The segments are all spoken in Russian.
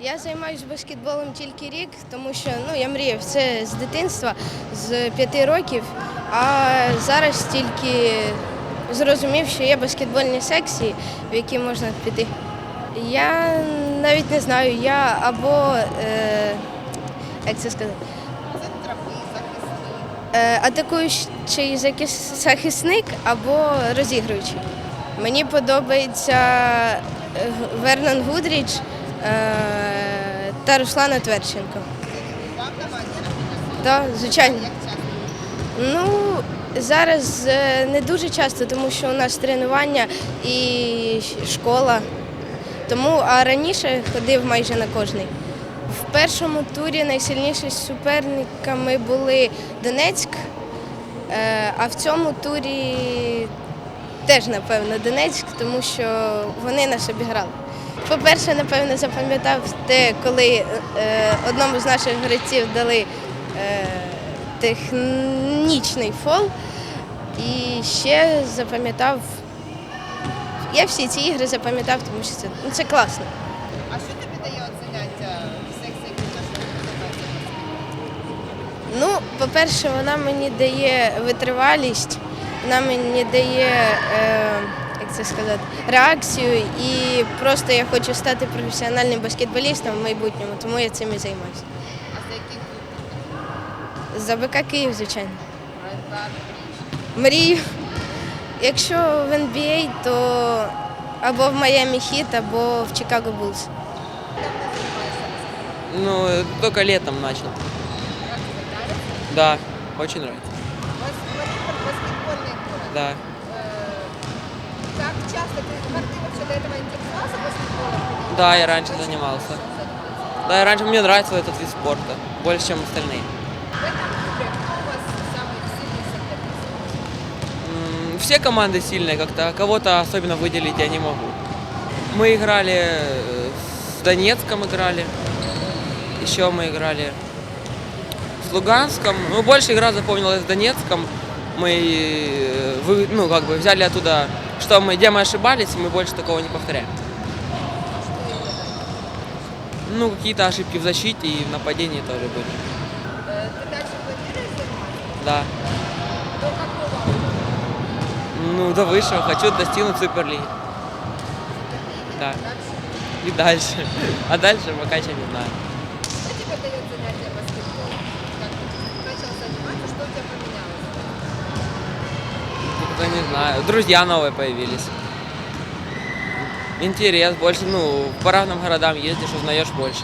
Я займаюся баскетболом тільки рік, тому що ну, я мріяв це з дитинства, з п'яти років, а зараз тільки зрозумів, що є баскетбольні секції, в які можна піти. Я навіть не знаю, я або, е, як це сказати, е, атакуючий захисник або розігруючий. Мені подобається Вернон Гудріч е, та Руслана Тверченко. Так, звичайно. Ну, зараз е, не дуже часто, тому що у нас тренування і школа. Тому, а раніше ходив майже на кожний. В першому турі найсильніші суперниками були Донецьк, е, а в цьому турі теж, напевно, Донецьк, тому що вони нас обіграли. По-перше, напевно, запам'ятав те, коли е, одному з наших гравців дали е, технічний фол. І ще запам'ятав. Я всі ці ігри запам'ятав, тому що це, ну, це класно. А що тобі дає от заняття в секції? Ну, по-перше, вона мені дає витривалість, вона мені дає, е, це сказати, реакцію. І просто я хочу стати професіональним баскетболістом в майбутньому, тому я цим і займаюся. А за який клуб? За БК Київ, звичайно. Райдар, Мрію. Якщо в NBA, то або в Майами Хіт, або в Чикаго Булls. Ну, э, только летом начал. Да, очень нравится. баскетбольний город. Да. Как часто ты, ты вообще до этого интересовался баскетболом? Да, я раньше занимался. Да, и раньше мне нравится этот вид спорта. Больше, чем остальные. В этом клубе кто у вас самый сильный соперник? Все команды сильные как-то, а кого-то особенно выделить я не могу. Мы играли э, с Донецком играли. Еще мы играли с Луганском. Ну, больше игра запомнилась с Донецком. Мы э, вы- ну, как бы взяли оттуда, что мы, где мы ошибались, и мы больше такого не повторяем. Ну, какие-то ошибки в защите и в нападении тоже были. Э, Ты дальше планируешь заниматься? Да. До какого? Ну, до высшего. Хочу достигнуть Суперлиги. Да. И дальше. А дальше пока еще не знаю. Как-то не знаю. Друзья новые появились. Интерес больше, ну, по разным городам ездишь, узнаешь больше.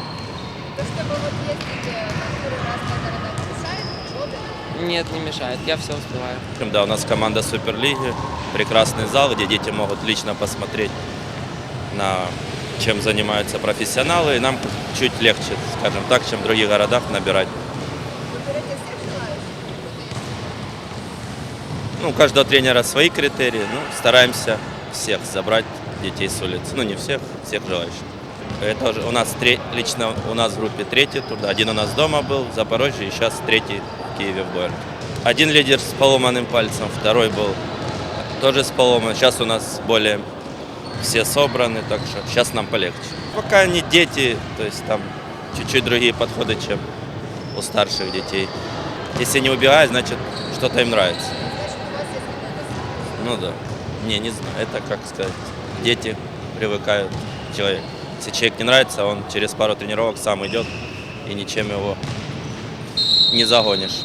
То, вот э, на туры в разные города, не мешает учебе? Нет, не мешает. Я все успеваю. Да, у нас команда Суперлиги, прекрасный зал, где дети могут лично посмотреть на чем занимаются профессионалы, и нам чуть легче, скажем так, чем в других городах набирать. Вы берете всех желающих? Ну, у каждого тренера свои критерии, ну, стараемся всех забрать детей с улицы. Ну, не всех, всех желающих. Это уже у нас тре- лично у нас в группе третий тур. Один у нас дома был в Запорожье, и сейчас третий в Киеве в Боярке. Один лидер с поломанным пальцем, второй был тоже с поломанным. Сейчас у нас более все собраны, так что сейчас нам полегче. Пока не дети, то есть там чуть-чуть другие подходы, чем у старших детей. Если не убегают, значит что-то им нравится. Значит, у вас есть какой-то Ну да. Не, не знаю. Это, как сказать, дети привыкают к человеку. Если человек не нравится, он через пару тренировок сам идет, и ничем его не загонишь.